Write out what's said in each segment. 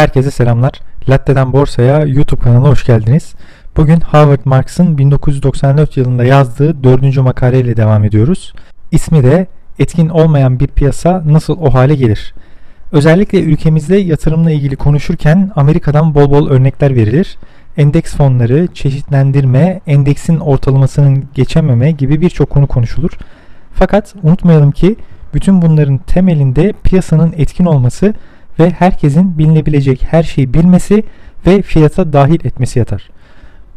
Herkese selamlar. Latte'den Borsa'ya YouTube kanalına hoş geldiniz. Bugün Howard Marks'ın 1994 yılında yazdığı dördüncü makaleyle devam ediyoruz. İsmi de Etkin olmayan bir piyasa nasıl o hale gelir? Özellikle ülkemizde yatırımla ilgili konuşurken Amerika'dan bol bol örnekler verilir. Endeks fonları, çeşitlendirme, endeksin ortalamasının geçememe gibi birçok konu konuşulur. Fakat unutmayalım ki bütün bunların temelinde piyasanın etkin olması ve herkesin bilinebilecek her şeyi bilmesi ve fiyata dahil etmesi yatar.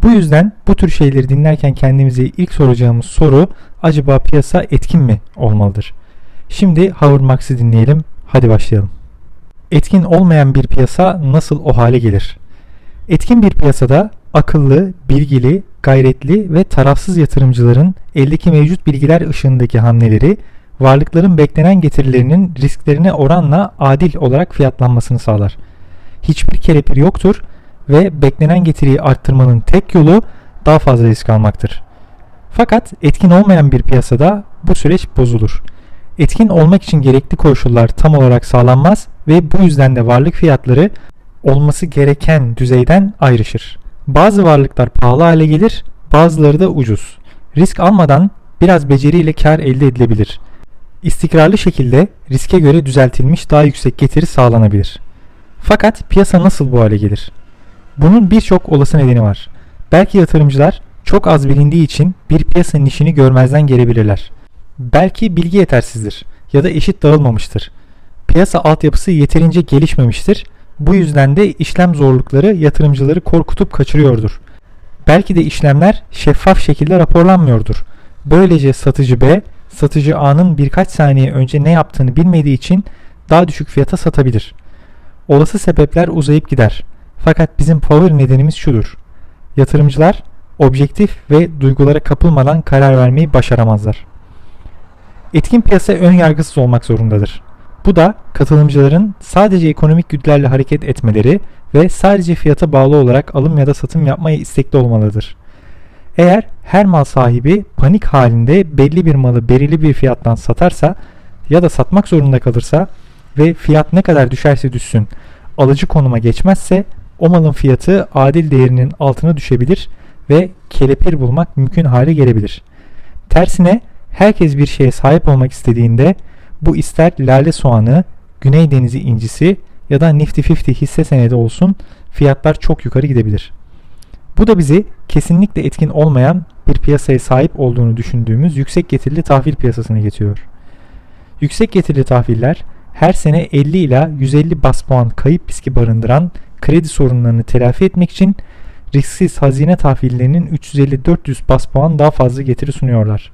Bu yüzden bu tür şeyleri dinlerken kendimize ilk soracağımız soru acaba piyasa etkin mi olmalıdır? Şimdi Howard Marks'ı dinleyelim. Hadi başlayalım. Etkin olmayan bir piyasa nasıl o hale gelir? Etkin bir piyasada akıllı, bilgili, gayretli ve tarafsız yatırımcıların eldeki mevcut bilgiler ışığındaki hamleleri varlıkların beklenen getirilerinin risklerine oranla adil olarak fiyatlanmasını sağlar. Hiçbir kelepir yoktur ve beklenen getiriyi arttırmanın tek yolu daha fazla risk almaktır. Fakat etkin olmayan bir piyasada bu süreç bozulur. Etkin olmak için gerekli koşullar tam olarak sağlanmaz ve bu yüzden de varlık fiyatları olması gereken düzeyden ayrışır. Bazı varlıklar pahalı hale gelir, bazıları da ucuz. Risk almadan biraz beceriyle kar elde edilebilir. İstikrarlı şekilde riske göre düzeltilmiş daha yüksek getiri sağlanabilir. Fakat piyasa nasıl bu hale gelir? Bunun birçok olası nedeni var. Belki yatırımcılar çok az bilindiği için bir piyasanın işini görmezden gelebilirler. Belki bilgi yetersizdir ya da eşit dağılmamıştır. Piyasa altyapısı yeterince gelişmemiştir. Bu yüzden de işlem zorlukları yatırımcıları korkutup kaçırıyordur. Belki de işlemler şeffaf şekilde raporlanmıyordur. Böylece satıcı B, satıcı A'nın birkaç saniye önce ne yaptığını bilmediği için daha düşük fiyata satabilir. Olası sebepler uzayıp gider. Fakat bizim power nedenimiz şudur. Yatırımcılar objektif ve duygulara kapılmadan karar vermeyi başaramazlar. Etkin piyasa ön yargısız olmak zorundadır. Bu da katılımcıların sadece ekonomik güdülerle hareket etmeleri ve sadece fiyata bağlı olarak alım ya da satım yapmaya istekli olmalıdır. Eğer her mal sahibi panik halinde belli bir malı belirli bir fiyattan satarsa ya da satmak zorunda kalırsa ve fiyat ne kadar düşerse düşsün alıcı konuma geçmezse o malın fiyatı adil değerinin altına düşebilir ve kelepir bulmak mümkün hale gelebilir. Tersine herkes bir şeye sahip olmak istediğinde bu ister lale soğanı, Güney Denizi incisi ya da Nifty 50 hisse senedi olsun fiyatlar çok yukarı gidebilir. Bu da bizi kesinlikle etkin olmayan bir piyasaya sahip olduğunu düşündüğümüz yüksek getirili tahvil piyasasına getiriyor. Yüksek getirili tahviller her sene 50 ila 150 bas puan kayıp riski barındıran kredi sorunlarını telafi etmek için risksiz hazine tahvillerinin 350-400 bas puan daha fazla getiri sunuyorlar.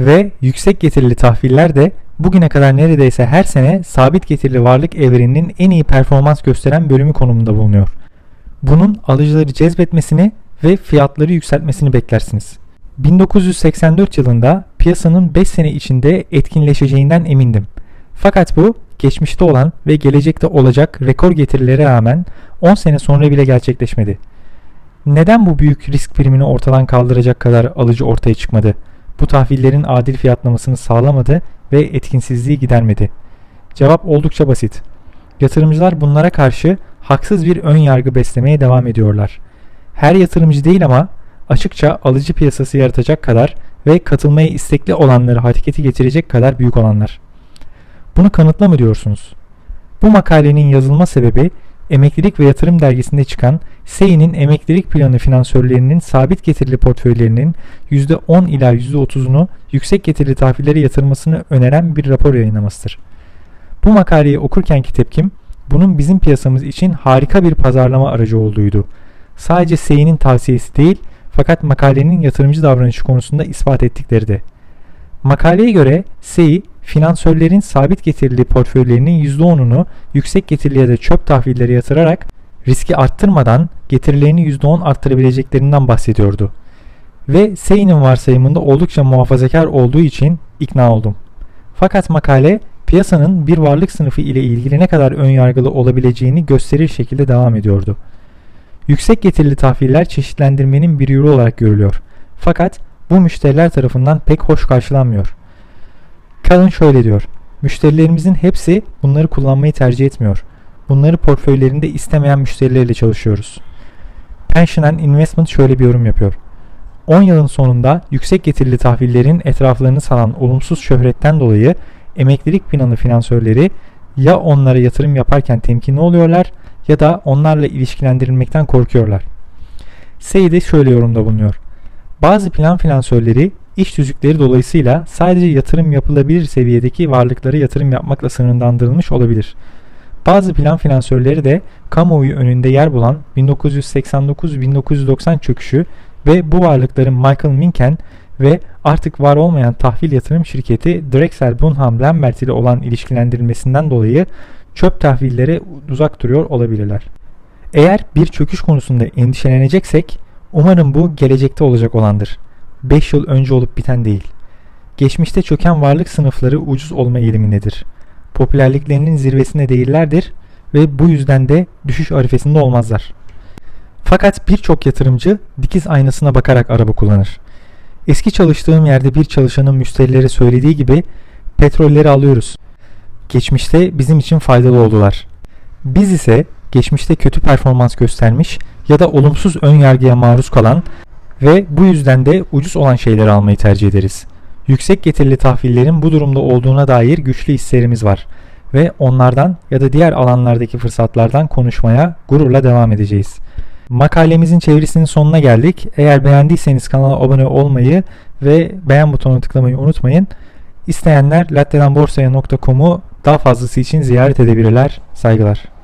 Ve yüksek getirili tahviller de bugüne kadar neredeyse her sene sabit getirili varlık evreninin en iyi performans gösteren bölümü konumunda bulunuyor. Bunun alıcıları cezbetmesini ve fiyatları yükseltmesini beklersiniz. 1984 yılında piyasanın 5 sene içinde etkinleşeceğinden emindim. Fakat bu geçmişte olan ve gelecekte olacak rekor getirilere rağmen 10 sene sonra bile gerçekleşmedi. Neden bu büyük risk primini ortadan kaldıracak kadar alıcı ortaya çıkmadı? Bu tahvillerin adil fiyatlamasını sağlamadı ve etkinsizliği gidermedi. Cevap oldukça basit. Yatırımcılar bunlara karşı haksız bir ön yargı beslemeye devam ediyorlar. Her yatırımcı değil ama açıkça alıcı piyasası yaratacak kadar ve katılmaya istekli olanları hareketi getirecek kadar büyük olanlar. Bunu kanıtla mı diyorsunuz? Bu makalenin yazılma sebebi Emeklilik ve Yatırım dergisinde çıkan SEİ'nin emeklilik planı finansörlerinin sabit getirili portföylerinin %10 ila %30'unu yüksek getirili tahvillere yatırmasını öneren bir rapor yayınlamasıdır. Bu makaleyi okurkenki tepkim bunun bizim piyasamız için harika bir pazarlama aracı olduğuydu. Sadece SEİ'nin tavsiyesi değil fakat makalenin yatırımcı davranışı konusunda ispat ettikleri de. Makaleye göre SEİ finansörlerin sabit getirili portföylerinin %10'unu yüksek getirili ya da çöp tahvillere yatırarak riski arttırmadan getirilerini %10 arttırabileceklerinden bahsediyordu. Ve SEİ'nin varsayımında oldukça muhafazakar olduğu için ikna oldum. Fakat makale piyasanın bir varlık sınıfı ile ilgili ne kadar önyargılı olabileceğini gösterir şekilde devam ediyordu. Yüksek getirili tahviller çeşitlendirmenin bir yolu olarak görülüyor. Fakat bu müşteriler tarafından pek hoş karşılanmıyor. Kalın şöyle diyor. Müşterilerimizin hepsi bunları kullanmayı tercih etmiyor. bunları portföylerinde istemeyen müşterilerle çalışıyoruz. Pension and Investment şöyle bir yorum yapıyor. 10 yılın sonunda yüksek getirili tahvillerin etraflarını saran olumsuz şöhretten dolayı emeklilik planı finansörleri ya onlara yatırım yaparken temkinli oluyorlar ya da onlarla ilişkilendirilmekten korkuyorlar. Sey de şöyle yorumda bulunuyor. Bazı plan finansörleri iş tüzükleri dolayısıyla sadece yatırım yapılabilir seviyedeki varlıklara yatırım yapmakla sınırlandırılmış olabilir. Bazı plan finansörleri de kamuoyu önünde yer bulan 1989-1990 çöküşü ve bu varlıkların Michael Minken ve artık var olmayan tahvil yatırım şirketi Drexel Bunham Lambert ile olan ilişkilendirilmesinden dolayı çöp tahvillere uzak duruyor olabilirler. Eğer bir çöküş konusunda endişeleneceksek umarım bu gelecekte olacak olandır. 5 yıl önce olup biten değil. Geçmişte çöken varlık sınıfları ucuz olma eğilimindedir. Popülerliklerinin zirvesinde değillerdir ve bu yüzden de düşüş arifesinde olmazlar. Fakat birçok yatırımcı dikiz aynasına bakarak araba kullanır. Eski çalıştığım yerde bir çalışanın müşterilere söylediği gibi petrolleri alıyoruz. Geçmişte bizim için faydalı oldular. Biz ise geçmişte kötü performans göstermiş ya da olumsuz ön yargıya maruz kalan ve bu yüzden de ucuz olan şeyleri almayı tercih ederiz. Yüksek getirili tahvillerin bu durumda olduğuna dair güçlü hislerimiz var ve onlardan ya da diğer alanlardaki fırsatlardan konuşmaya gururla devam edeceğiz. Makalemizin çevirisinin sonuna geldik. Eğer beğendiyseniz kanala abone olmayı ve beğen butonuna tıklamayı unutmayın. İsteyenler lattedenborsaya.com'u daha fazlası için ziyaret edebilirler. Saygılar.